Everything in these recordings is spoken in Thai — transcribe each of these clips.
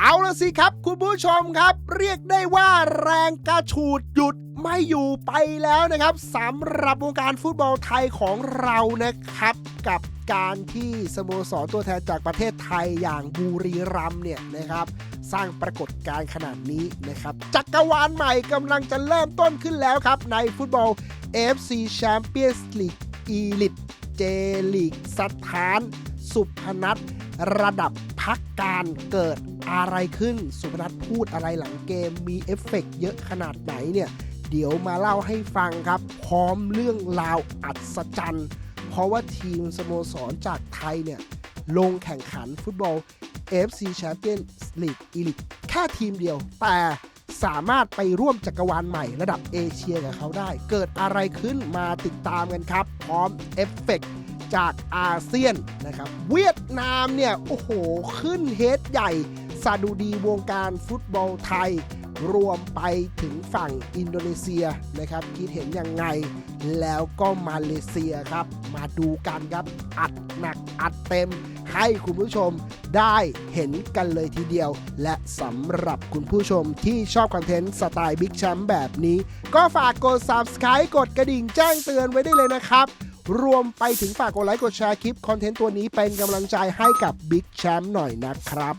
เอาละสิครับ คุณผู้ชมครับ เรียกได้ว่าแรงกระฉูดหยุดไม่อยู่ไปแล้วนะครับสำหรับวงการฟุตบอลไทยของเรานะครับ กับการที่สโมสรตัวแทนจากประเทศไทยอย่างบุรีรัมเนี่ยนะครับ สร้างปรากฏการณ์ขนาดนี้นะครับ จักรวาลใหม่กำลังจะเริ่มต้นขึ้นแล้วครับ ในฟุตบอล FC Champions League Elite J League สถาน สุพนัทระดับ พักการเกิดอะไรขึ้น สุพนัทพูดอะไรหลังเกมมีเอฟเฟกต์เยอะขนาดไหนเนี่ยเดี๋ยวมาเล่าให้ฟังครับ พร้อมเรื่องราวอัศจรรย์ เพราะว่าทีมสโมสรจากไทยเนี่ยลงแข่งขันฟุตบอล FC Champions League Elite แค่ทีมเดียว แต่สามารถไปร่วมจักรวาลใหม่ระดับเอเชียกับเขาได้ เกิดอะไรขึ้นมาติดตามกันครับ พร้อมเอฟเฟกต์ จากอาเซียนนะครับ เวียดนามเนี่ย โอ้โห ขึ้นเฮดใหญ่สะดุดีวงการฟุตบอลไทย รวมไปถึงฝั่งอินโดนีเซียนะครับ คิดเห็นยังไง แล้วก็มาเลเซียครับ มาดูกันครับ อัดหนักอัดเต็ม ให้คุณผู้ชมได้เห็นกันเลยทีเดียว และสำหรับคุณผู้ชมที่ชอบคอนเทนต์สไตล์บิ๊กแชมป์แบบนี้ ก็ฝากกด Subscribe กดกระดิ่งแจ้งเตือนไว้ได้เลยนะครับ รวมไปถึงฝากกดไลค์กดแชร์คลิปคอนเทนต์ตัวนี้เป็นกำลังใจให้กับบิ๊กแชมป์หน่อยนะครับ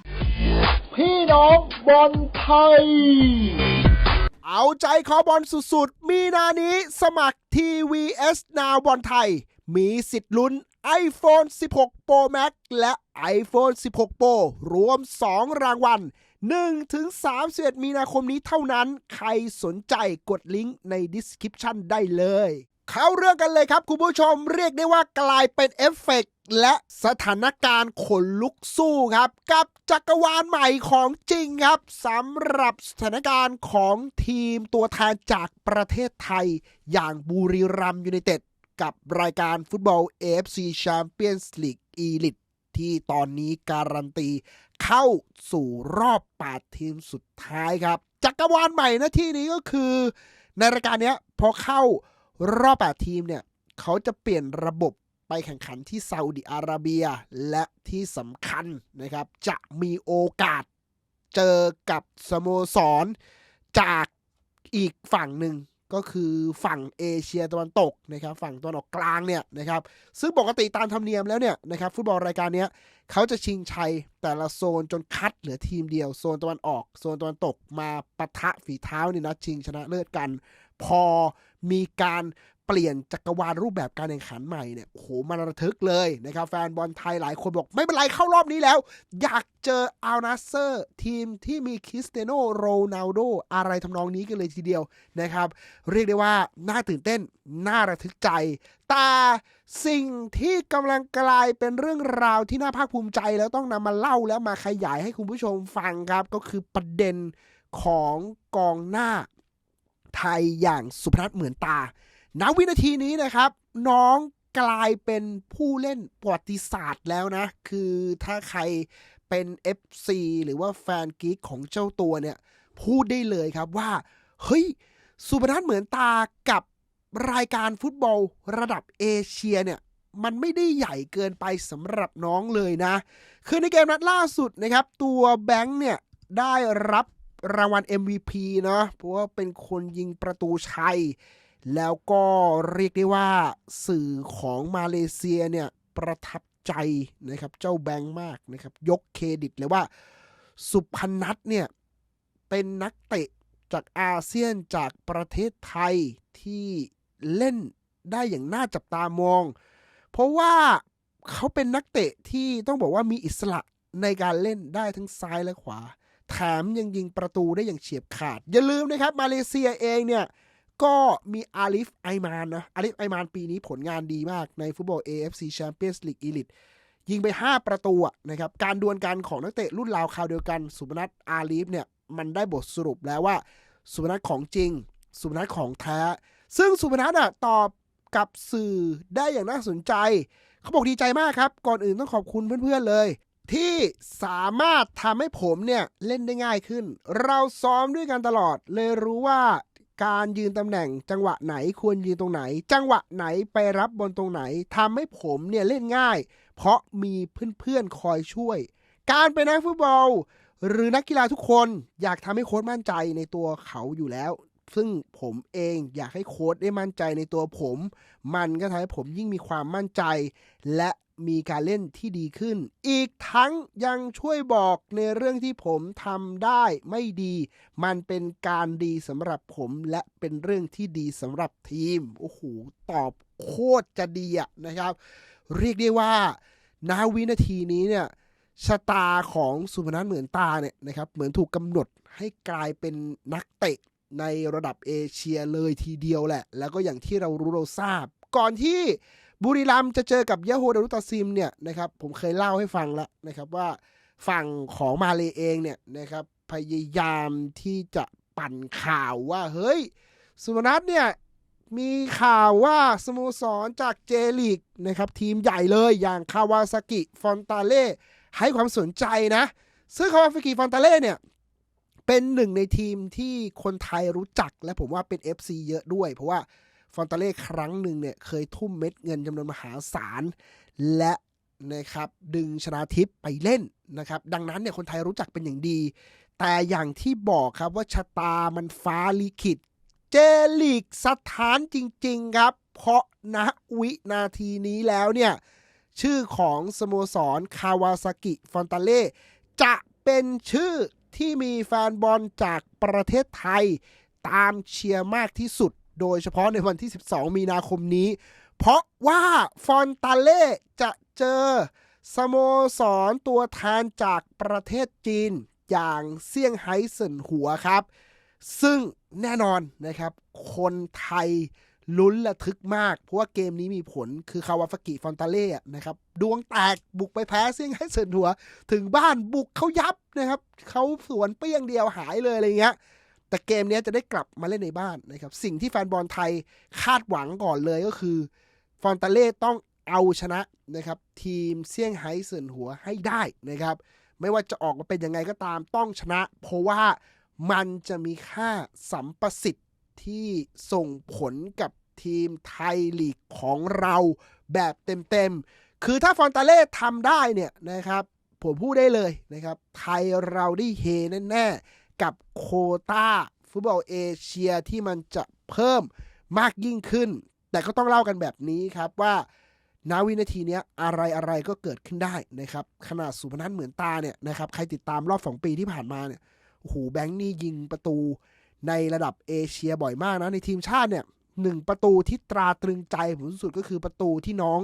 พี่น้องบอลไทย เอาใจคอบอลสุดๆ มีนานี้สมัคร TVS Now บอลไทย มีสิทธิ์ลุ้น iPhone 16 Pro Max และ iPhone 16 Pro รวม 2 รางวัล1ถึง31 มีนาคมนี้เท่านั้น ใครสนใจกดลิงก์ใน description ได้เลย เข้าเรื่องกันเลยครับ คุณผู้ชมเรียกได้ว่ากลายเป็นเอฟเฟกต์และสถานการณ์ขนลุกสู้ครับ กับจักรวาลใหม่ของจริงครับสำหรับสถานการณ์ของทีมตัวแทนจากประเทศไทย อย่างบุรีรัมย์ยูไนเต็ดกับรายการฟุตบอล AFC Champions League Elite ที่ตอนนี้การันตีเข้าสู่รอบ 8 ทีมสุดท้ายครับ จักรวาลใหม่นะที่นี้ก็คือ ในรายการนี้พอเข้า รอบ 8 ทีมเนี่ย เขาจะเปลี่ยนระบบไปแข่งขันที่ซาอุดิอาระเบีย และที่สำคัญนะครับ จะมีโอกาสเจอกับสโมสร จากอีกฝั่งหนึ่งก็คือฝั่งเอเชียตะวันตกนะครับ ฝั่งตะวันออกกลางเนี่ยนะครับ ซึ่งปกติตามธรรมเนียมแล้วเนี่ยนะครับฟุตบอลรายการนี้เขาจะชิงชัยแต่ละโซนจนคัดเหลือทีมเดียว โซนตะวันออก โซนตะวันตกมาปะทะฝีเท้าในนัดชิงชนะเลิศกัน พอมีการเปลี่ยนจักรวาลรูปแบบการแข่งขันใหม่เนี่ยโหมันระทึกเลยนะครับ แฟนบอลไทยหลายคนบอก ไม่เป็นไรเข้ารอบนี้แล้ว อยากเจออัลนาเซอร์ทีมที่มีคริสเตียโนโรนัลโดอะไรทำนองนี้กันเลยทีเดียวนะครับ เรียกได้ว่า น่าตื่นเต้น น่าระทึกใจ แต่สิ่งที่กำลังกลายเป็นเรื่องราวที่น่าภาคภูมิใจแล้วต้องนำมาเล่าแล้วมาขยายให้คุณผู้ชมฟังครับก็คือประเด็นของกองหน้า ไทยอย่างสุพนัทเหมือนตา ณ วินาทีนี้นะครับ น้องกลายเป็นผู้เล่นประวัติศาสตร์แล้วนะ คือถ้าใครเป็น FC หรือว่าแฟนกิ๊กของเจ้าตัวเนี่ย พูดได้เลยครับว่า เฮ้ย สุพนัทเหมือนตากับรายการฟุตบอลระดับเอเชียเนี่ยมันไม่ได้ใหญ่เกินไปสำหรับน้องเลยนะ คือในเกมนัดล่าสุดนะครับ ตัวแบงค์เนี่ย ได้รับ รางวัล MVP เนาะเพราะว่าเป็นคนยิงประตูชัย แล้วก็เรียกได้ว่าสื่อของมาเลเซียเนี่ยประทับใจนะครับเจ้าแบงค์มากนะครับยกเครดิตเลยว่าสุพนัทเนี่ยเป็นนักเตะจากอาเซียนจากประเทศไทยที่เล่นได้อย่างน่าจับตามอง เพราะว่าเขาเป็นนักเตะที่ต้องบอกว่ามีอิสระในการเล่นได้ทั้งซ้ายและขวา แถมยังยิงประตูได้อย่างเฉียบขาด อย่าลืมนะครับ มาเลเซียเองเนี่ย ก็มีอาลิฟไอมานนะอาลิฟไอมานปีนี้ผลงานดีมากในฟุตบอล AFC Champions League Elite ยิงไป 5 ประตูนะครับ การดวลกันของนักเตะรุ่นราวคราวเดียวกัน สุพนัทอาลีฟเนี่ย มันได้บทสรุปแล้วว่า สุพนัทของจริง สุพนัทของแท้ ซึ่งสุพนัทอะตอบกับสื่อได้อย่างน่าสนใจ เขาบอกดีใจมากครับ ก่อนอื่นต้องขอบคุณเพื่อนๆเลย ที่สามารถทำให้ผมเนี่ยเล่นได้ง่ายขึ้น เราซ้อมด้วยกันตลอด เลยรู้ว่าการยืนตำแหน่ง จังหวะไหนควรยืนตรงไหน จังหวะไหนไปรับบนตรงไหนทำให้ผมเนี่ยเล่นง่าย เพราะมีเพื่อนๆคอยช่วย การเป็นนักฟุตบอล หรือนักกีฬาทุกคนอยากทำให้โค้ชมั่นใจในตัวเขาอยู่แล้ว ซึ่งผมเองอยากให้โค้ชได้มั่นใจในตัวผม มันก็ทำให้ผมยิ่งมีความมั่นใจ และ มีการเล่นที่ดีขึ้น อีกทั้งยังช่วยบอกในเรื่องที่ผมทำได้ไม่ดี มันเป็นการดีสำหรับผมและเป็นเรื่องที่ดีสำหรับทีม โอ้โห ตอบโคตรจะดีอะนะครับ เรียกได้ว่านาวินาทีนี้เนี่ยชะตาของสุพนัทเหมือนตาเนี่ยนะครับ เหมือนถูกกำหนดให้กลายเป็นนักเตะในระดับเอเชียเลยทีเดียวแหละ แล้วก็อย่างที่เรารู้เราทราบ ก่อนที่ บุรีรัมย์จะเจอกับยะโฮดารุตาซิมเนี่ยนะครับผมเคยเล่าให้ฟังแล้วนะครับว่าฝั่งของมาเลเองเนี่ยนะครับพยายามที่จะปั่นข่าวว่าเฮ้ยสุพนัทเนี่ยมีข่าวว่าสโมสรจากเจลีกนะครับทีมใหญ่เลยอย่างคาวาซากิฟอนตาเล่ให้ความสนใจนะซึ่งคาวาซากิฟอนตาเล่เนี่ยเป็นหนึ่งในทีมที่คนไทยรู้จักและผมว่าเป็น FC เยอะด้วย เพราะว่า ฟอนตาเล่ครั้งหนึ่งเนี่ยเคยทุ่มเม็ดเงินจำนวนมหาศาล และนะครับดึงชนาทิพย์ไปเล่นนะครับ ดังนั้นเนี่ยคนไทยรู้จักเป็นอย่างดี แต่อย่างที่บอกครับว่าชะตามันฟ้าลิขิต เจลีกสถานจริง ๆ ครับ เพราะณวินาทีนี้แล้วเนี่ยชื่อของสโมสรคาวาซากิฟอนตาเล่จะเป็นชื่อที่มีแฟนบอลจากประเทศไทย ตามเชียร์มากที่สุด โดยเฉพาะในวันที่ 12 มีนาคมนี้ เพราะว่าฟอนตาเล่จะเจอสโมสรตัวแทนจากประเทศจีนอย่างเซี่ยงไฮ้เซินหัวครับ ซึ่งแน่นอนนะครับ คนไทยลุ้นระทึกมาก เพราะว่าเกมนี้มีผลคือคาวาฟากิฟอนตาเล่นะครับ ดวงแตกบุกไปแพ้เซี่ยงไฮ้เซินหัว ถึงบ้านบุกเขายับนะครับ เขาสวนเปี้ยงเดียวหายเลยอะไรเงี้ย แต่เกมนี้จะได้กลับมาเล่นในบ้านนะครับ สิ่งที่แฟนบอลไทยคาดหวังก่อนเลยก็คือ ฟอนตาเล่ต้องเอาชนะนะครับ ทีมเซี่ยงไฮ้เซินหัวให้ได้นะครับ ไม่ว่าจะออกมาเป็นยังไงก็ตามต้องชนะ เพราะว่ามันจะมีค่าสัมประสิทธิ์ที่ส่งผลกับทีมไทยลีกของเราแบบเต็มๆ คือถ้าฟอนตาเล่ทำได้เนี่ยนะครับ ผมพูดได้เลยนะครับ ไทยเราได้เฮแน่ๆ กับโคต้าฟุตบอลเอเชียที่มันจะเพิ่มมากยิ่งขึ้น แต่ก็ต้องเล่ากันแบบนี้ครับว่านาวินาทีเนี้ยอะไรอะไรก็เกิดขึ้นได้นะครับ ขนาดสุพนัทเหมือนตาเนี่ยนะครับ ใครติดตามรอบ 2 ปีที่ผ่านมาเนี่ยโอ้โหแบงค์นี่ยิงประตูในระดับเอเชียบ่อยมากนะ ในทีมชาติเนี่ยหนึ่งประตูที่ตราตรึงใจผมสุดก็คือประตูที่น้อง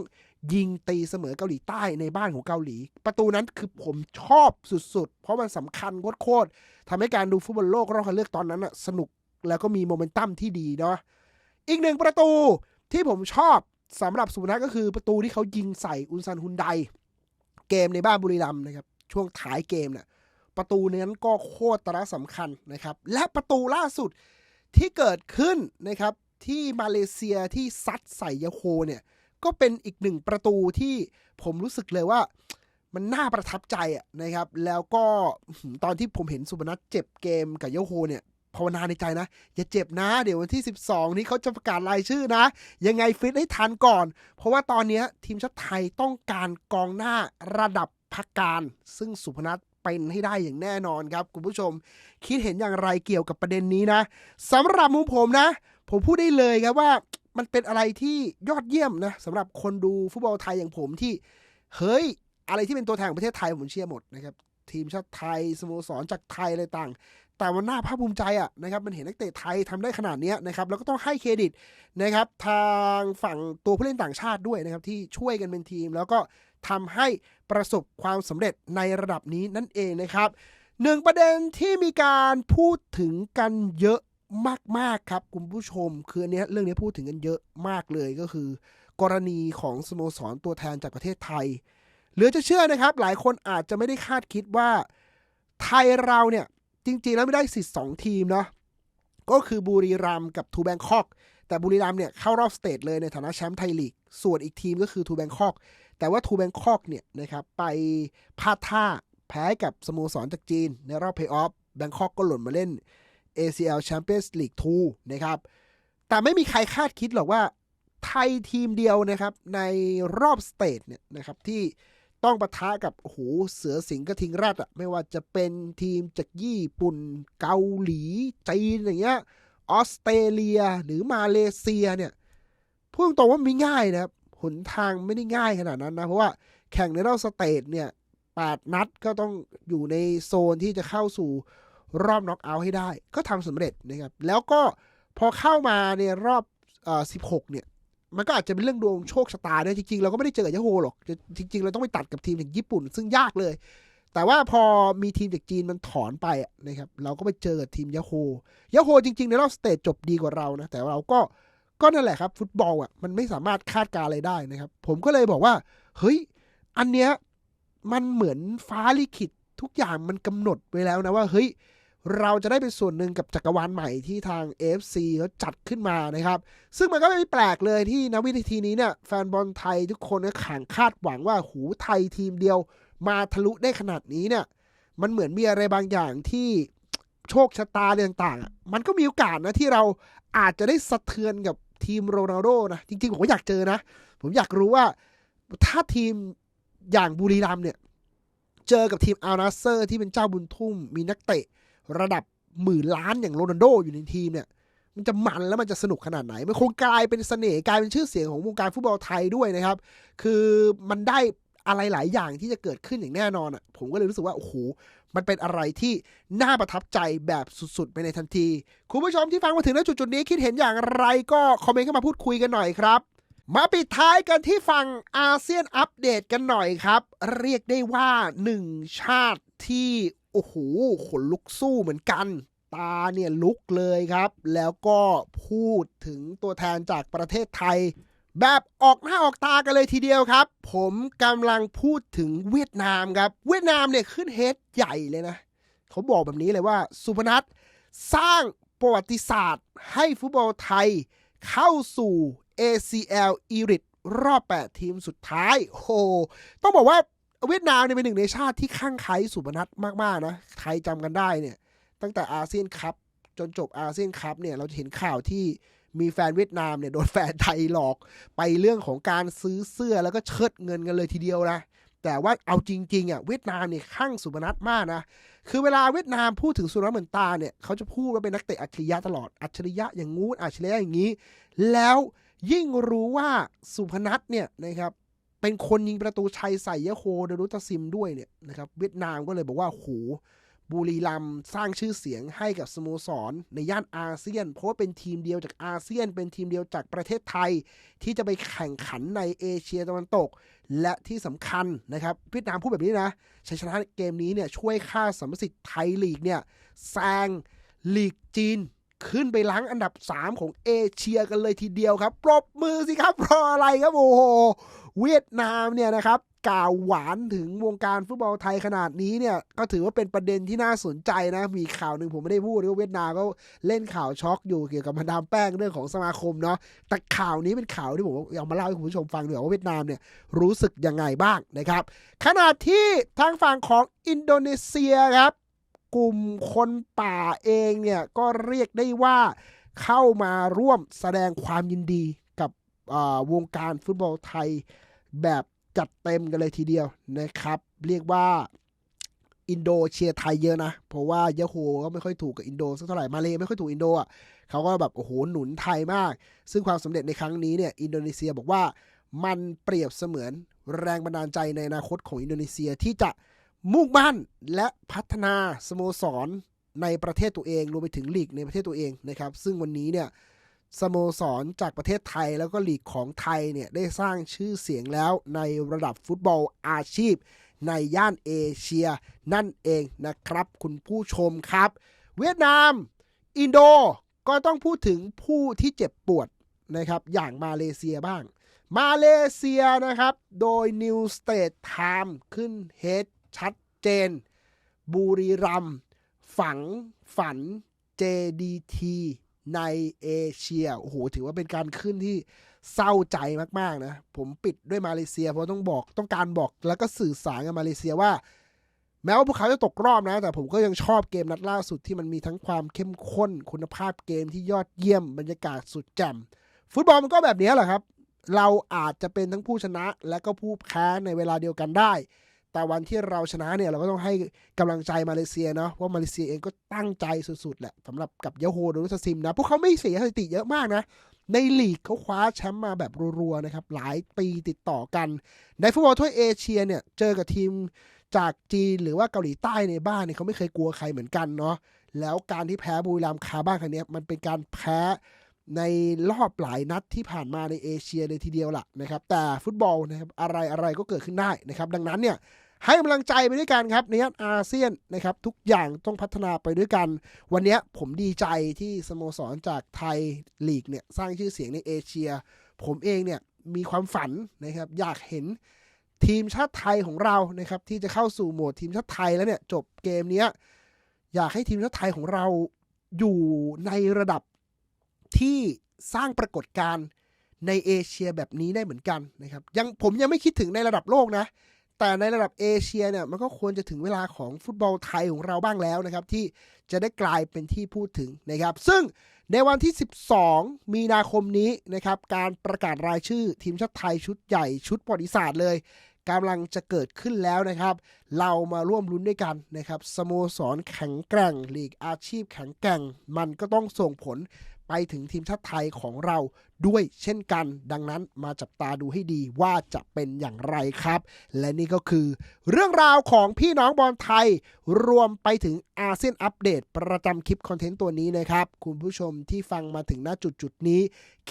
ยิงตีเสมอเกาหลีใต้ในบ้านของเกาหลี ประตูนั้นคือผมชอบสุดๆ เพราะมันสำคัญโคตรๆทำให้การดูฟุตบอลโลกรอบคัดเลือกตอนนั้นอะสนุกแล้วก็มีโมเมนตัมที่ดีเนาะอีกหนึ่งประตูที่ผมชอบสำหรับสุพนัทก็คือประตูที่เขายิงใส่อุนซันฮุนไดเกมในบ้านบุรีรัมย์นะครับ ช่วงท้ายเกมเนี่ยประตูนั้นก็โคตรสำคัญนะครับ และประตูล่าสุดที่เกิดขึ้นนะครับที่มาเลเซียที่ซัดใส่ยาโคเนี่ย ก็เป็นอีกหนึ่งประตูที่ผมรู้สึกเลยว่า มันน่าประทับใจอะนะครับ แล้วก็ตอนที่ผมเห็นสุบนัทเจ็บเกมกับยโคเนี่ยภาวนาในใจนะ อย่าเจ็บนะ เดี๋ยววันที่ 12 นี้เขาจะประกาศรายชื่อนะ ยังไงฟิตให้ทันก่อน เพราะว่าตอนนี้ทีมชาติไทยต้องการกองหน้าระดับพักการ ซึ่งสุพนัทเป็นให้ได้อย่างแน่นอนครับ คุณผู้ชม คิดเห็นอย่างไรเกี่ยวกับประเด็นนี้นะสำหรับมุมผมนะ ผมพูดได้เลยครับว่า มันเป็นอะไรที่ยอดเยี่ยมนะสำหรับคนดูฟุตบอลไทยอย่างผมที่ เฮ้ย อะไรที่เป็นตัวแทนของประเทศไทยผมเชียร์หมดนะครับทีมชาติไทยสโมสรจากไทยอะไรต่าง แต่มันน่าภาคภูมิใจอะนะครับมันเห็นนักเตะไทยทำได้ขนาดนี้นะครับแล้วก็ต้องให้เครดิตนะครับทางฝั่งตัวผู้เล่นต่างชาติด้วยนะครับที่ช่วยกันเป็นทีม แล้วก็ทำให้ประสบความสำเร็จในระดับนี้นั่นเองนะครับหนึ่งประเด็นที่มีการพูดถึงกันเยอะ มาก ๆ ครับ คุณผู้ชม คืออันนี้เรื่องนี้พูดถึงกันเยอะมากเลยก็คือ กรณีของสโมสรตัวแทนจากประเทศไทย เหลือจะเชื่อนะครับ หลายคนอาจจะไม่ได้คาดคิดว่า ไทยเราเนี่ย จริง ๆ แล้วไม่ได้สิทธิ์สองทีมเนาะก็คือบุรีรัมย์กับทูแบงคอกแต่บุรีรัมย์เนี่ยเข้ารอบสเตจเลยในฐานะแชมป์ไทยลีกส่วนอีกทีมก็คือทูแบงคอกแต่ว่าทูแบงคอกเนี่ยนะครับไปพลาดท่าแพ้กับสโมสรจากจีน ในรอบเพย์ออฟแบงคอกก็หล่นมาเล่น ACL Champions League 2 นะครับ แต่ไม่มีใครคาดคิดหรอกว่าไทยทีมเดียวนะครับ ในรอบสเตจเนี่ยนะครับที่ต้องปะทะกับโอ้โหเสือสิงห์กระทิงแรดอะไม่ว่าจะเป็นทีมจากญี่ปุ่น เกาหลี จีนอย่างเงี้ยออสเตรเลียหรือมาเลเซียเนี่ยพูดตรงว่าไม่ง่ายนะครับหนทางไม่ได้ง่ายขนาดนั้นนะ เพราะว่าแข่งในรอบสเตจเนี่ยแปดนัดก็ต้องอยู่ในโซนที่จะเข้าสู่ รอบน็อกเอาท์ให้ได้ ก็ทำสำเร็จนะครับ แล้วก็พอเข้ามาในรอบเอ่อ16 เนี่ย มันก็อาจจะเป็นเรื่องดวงโชคชะตาด้วยจริงๆ เราก็ไม่ได้เจอกับยาโฮหรอกจริงๆ เราต้องไปตัดกับทีมจากญี่ปุ่น ซึ่งยากเลย แต่ว่าพอมีทีมจากจีนมันถอนไปนะครับ เราก็ไปเจอกับทีมยาโฮยาโฮจริงๆ ในรอบสเตจจบดีกว่าเรานะ แต่เราก็ก็นั่นแหละครับ ฟุตบอลอะมันไม่สามารถคาดการ์อะไรได้นะครับ ผมก็เลยบอกว่า เฮ้ย อันเนี้ยมันเหมือนฟ้าลิขิตทุกอย่างมันกำหนดไว้แล้วนะว่าเฮ้ย เราจะได้เป็นส่วนหนึ่งกับจักรวาลใหม่ที่ทาง AFC เขาจัดขึ้นมานะครับ ซึ่งมันก็ไม่แปลกเลยที่ณวินาทีนี้เนี่ยแฟนบอลไทยทุกคนก็ข่างคาดหวังว่าหูไทยทีมเดียว มาทะลุได้ขนาดนี้เนี่ย มันเหมือนมีอะไรบางอย่างที่โชคชะตาอะไรต่างๆอะมันก็มีโอกาสนะที่เราอาจจะได้สะเทือนกับทีมโรนัลโดนะ จริงๆ ผมก็อยากเจอนะ ผมอยากรู้ว่าถ้าทีมอย่างบุรีรัมเนี่ย เจอกับทีมอาร์นาเซอร์ที่เป็นเจ้าบุญทุ่มมีนักเตะ ระดับหมื่นล้านอย่างโรนัลโดอยู่ในทีมเนี่ยมันจะมันแล้วมันจะสนุกขนาดไหน มันคงกลายเป็นเสน่ห์กลายเป็นชื่อเสียงของวงการฟุตบอลไทยด้วยนะครับ คือมันได้อะไรหลายอย่างที่จะเกิดขึ้นอย่างแน่นอนอะผมก็เลยรู้สึกว่าโอ้โหมันเป็นอะไรที่น่าประทับใจแบบสุดๆ ไปในทันที คุณผู้ชมที่ฟังมาถึงณจุดๆนี้คิดเห็นอย่างไรก็คอมเมนต์เข้ามาพูดคุยกันหน่อยครับ มาปิดท้ายกันที่ฝั่งอาเซียนอัปเดตกันหน่อยครับ เรียกได้ว่าหนึ่งชาติที่ โอ้โหขนลุกสู้เหมือนกัน ตาเนี่ยลุกเลยครับ แล้วก็พูดถึงตัวแทนจากประเทศไทย แบบออกหน้าออกตากันเลยทีเดียวครับ ผมกำลังพูดถึงเวียดนามครับ เวียดนามเนี่ยขึ้นเฮดใหญ่เลยนะเขาบอกแบบนี้เลยว่าสุพนัทสร้างประวัติศาสตร์ ให้ฟุตบอลไทย เข้าสู่ ACL e r i t รอบ 8 ทีมสุดท้าย โห ต้องบอกว่า เวียดนามเนี่ยเป็นหนึ่งในชาติที่ข้างไคล้สุพนัทมากๆนะใครจำกันได้เนี่ย ตั้งแต่อาเซียนคัพจนจบอาเซียนคัพเนี่ยเราจะเห็นข่าวที่มีแฟนเวียดนามเนี่ยโดนแฟนไทยหลอกไปเรื่องของการซื้อเสื้อแล้วก็เชิดเงินกันเลยทีเดียวนะแต่ว่าเอาจริงๆอะเวียดนามเนี่ยข้างสุพนัทมากนะคือเวลาเวียดนามพูดถึงสุนัขเหมือนตาเนี่ยเขาจะพูดว่าเป็นนักเตะอัจฉริยะตลอดอัจฉริยะอย่างงู้นอัจฉริยะอย่างนี้ แล้วยิ่งรู้ว่าสุพนัทเนี่ยนะครับ เป็นคนยิงประตูชัยใส่ยะโฮเดรุตซิมด้วยเนี่ยนะครับเวียดนามก็เลยบอกว่าโหบุรีรัมสร้างชื่อเสียงให้กับสโมสร ในย่านอาเซียน เพราะว่าเป็นทีมเดียวจากอาเซียน เป็นทีมเดียวจากประเทศไทย ที่จะไปแข่งขันในเอเชียตะวันตก และที่สำคัญนะครับเวียดนามพูดแบบนี้นะชัยชนะเกมนี้เนี่ยช่วยค่าสัมประสิทธิ์ไทยลีกเนี่ยแซงลีกจีน ขึ้นไปล้างอันดับ 3 ของเอเชียกันเลยทีเดียวครับ ปรบมือสิครับเพราะอะไรครับโอ้โห เวียดนามเนี่ยนะครับกล่าวหวานถึงวงการฟุตบอลไทยขนาดนี้เนี่ยก็ถือว่าเป็นประเด็นที่น่าสนใจนะ มีข่าวหนึ่งผมไม่ได้พูดว่าเวียดนามก็เล่นข่าวช็อกอยู่เกี่ยวกับมาดามแป้งเรื่องของสมาคมเนาะแต่ข่าวนี้เป็นข่าวที่ผมเอามาเล่าให้คุณผู้ชมฟังเดีกว่าว่าเวียดนามเนี่ยรู้สึกยังไงบ้างนะครับ ขณะที่ทางฝั่งของอินโดนีเซียครับ กลุ่มคนป่าเองเนี่ยก็เรียกได้ว่าเข้ามาร่วมแสดงความยินดีกับวงการฟุตบอลไทย แบบจัดเต็มกันเลยทีเดียวนะครับ เรียกว่าอินโดเชียร์ไทยเยอะนะ เพราะว่ายะโฮก็ไม่ค่อยถูกกับอินโดสักเท่าไหร่ มาเลไม่ค่อยถูกอินโดอะเขาก็แบบโอ้โหหนุนไทยมาก ซึ่งความสำเร็จในครั้งนี้เนี่ยอินโดนีเซียบอกว่ามันเปรียบเสมือนแรงบันดาลใจในอนาคตของอินโดนีเซียที่จะมุ่งมั่นและพัฒนาสโมสรในประเทศตัวเองรวมไปถึงลีกในประเทศตัวเองนะครับ ซึ่งวันนี้เนี่ย สโมสรจากประเทศไทยแล้วก็ลีกของไทยเนี่ยได้สร้างชื่อเสียงแล้วในระดับฟุตบอลอาชีพ ในย่านเอเชีย นั่นเองนะครับ คุณผู้ชมครับ เวียดนาม อินโดก็ต้องพูดถึงผู้ที่เจ็บปวดนะครับ อย่างมาเลเซียบ้าง มาเลเซียนะครับ โดย New State Time ขึ้นเฮดชัดเจน บุรีรัมฝังฝัน JDT ในเอเชียโอ้โหถือว่าเป็นการขึ้นที่เศร้าใจมากๆนะ ผมปิดด้วยมาเลเซีย เพราะต้องบอกต้องการบอกแล้วก็สื่อสารกับมาเลเซียว่า แม้ว่าพวกเขาจะตกรอบนะ แต่ผมก็ยังชอบเกมนัดล่าสุดที่มันมีทั้งความเข้มข้น คุณภาพเกมที่ยอดเยี่ยมบรรยากาศสุดแจ่มฟุตบอลมันก็แบบนี้แหละครับ เราอาจจะเป็นทั้งผู้ชนะและก็ผู้แพ้ในเวลาเดียวกันได้ แต่วันที่เราชนะเนี่ยเราก็ต้องให้กำลังใจมาเลเซียเนาะเพรามาเลเซียเองก็ตั้งใจสุดๆแหละสำหรับกับยาโฮโดรุสซิมนะ พวกเขาไม่เสียสถิติเยอะมากนะ ในลีกเขาคว้าแชมป์มาแบบรัวๆนะครับ หลายปีติดต่อกัน ในฟุตบอลถ้วยเอเชียเนี่ย เจอกับทีมจากจีนหรือว่าเกาหลีใต้ในบ้านเนี่ยเขาไม่เคยกลัวใครเหมือนกันเนาะแล้วการที่แพ้บุรีรัมย์คาบ้านครั้งเนี้ยมันเป็นการแพ้ในรอบหลายนัดที่ผ่านมาในเอเชียเลยทีเดียวล่ะนะครับ แต่ฟุตบอลนะครับอะไรอะไรก็เกิดขึ้นได้นะครับ ดังนั้นเนี่ย ให้กำลังใจไปด้วยกันครับในย่านอาเซียนนะครับทุกอย่างต้องพัฒนาไปด้วยกัน วันนี้ผมดีใจที่สโมสรจากไทยลีกเนี่ยสร้างชื่อเสียงในเอเชีย ผมเองเนี่ยมีความฝันนะครับอยากเห็นทีมชาติไทยของเรานะครับที่จะเข้าสู่โหมดทีมชาติไทยแล้วเนี่ยจบเกมนี้อยากให้ทีมชาติไทยของเราอยู่ในระดับที่สร้างปรากฏการณ์ในเอเชียแบบนี้ได้เหมือนกันนะครับยังผมยังไม่คิดถึงในระดับโลกนะ แต่ในระดับเอเชียเนี่ยมันก็ควรจะถึงเวลาของฟุตบอลไทยของเราบ้างแล้วนะครับ ที่จะได้กลายเป็นที่พูดถึงนะครับ ซึ่งในวันที่ 12 มีนาคมนี้นะครับการประกาศรายชื่อทีมชาติไทยชุดใหญ่ชุดประวัติศาสตร์เลยกำลังจะเกิดขึ้นแล้วนะครับ เรามาร่วมลุ้นด้วยกันนะครับสโมสรแข็งแกร่งลีกอาชีพแข็งแกร่ง มันก็ต้องส่งผล ไปถึงทีมชาติไทยของเราด้วยเช่นกัน ดังนั้นมาจับตาดูให้ดีว่าจะเป็นอย่างไรครับ และนี่ก็คือ เรื่องราวของพี่น้องบอลไทย รวมไปถึงอาเซียนอัปเดตประจำคลิปคอนเทนต์ตัวนี้นะครับ คุณผู้ชมที่ฟังมาถึงณจุดจุดนี้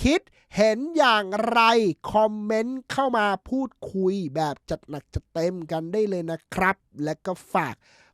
คิดเห็นอย่างไร คอมเมนต์เข้ามาพูดคุยแบบจัดหนักจัดเต็มกันได้เลยนะครับ และก็ฝาก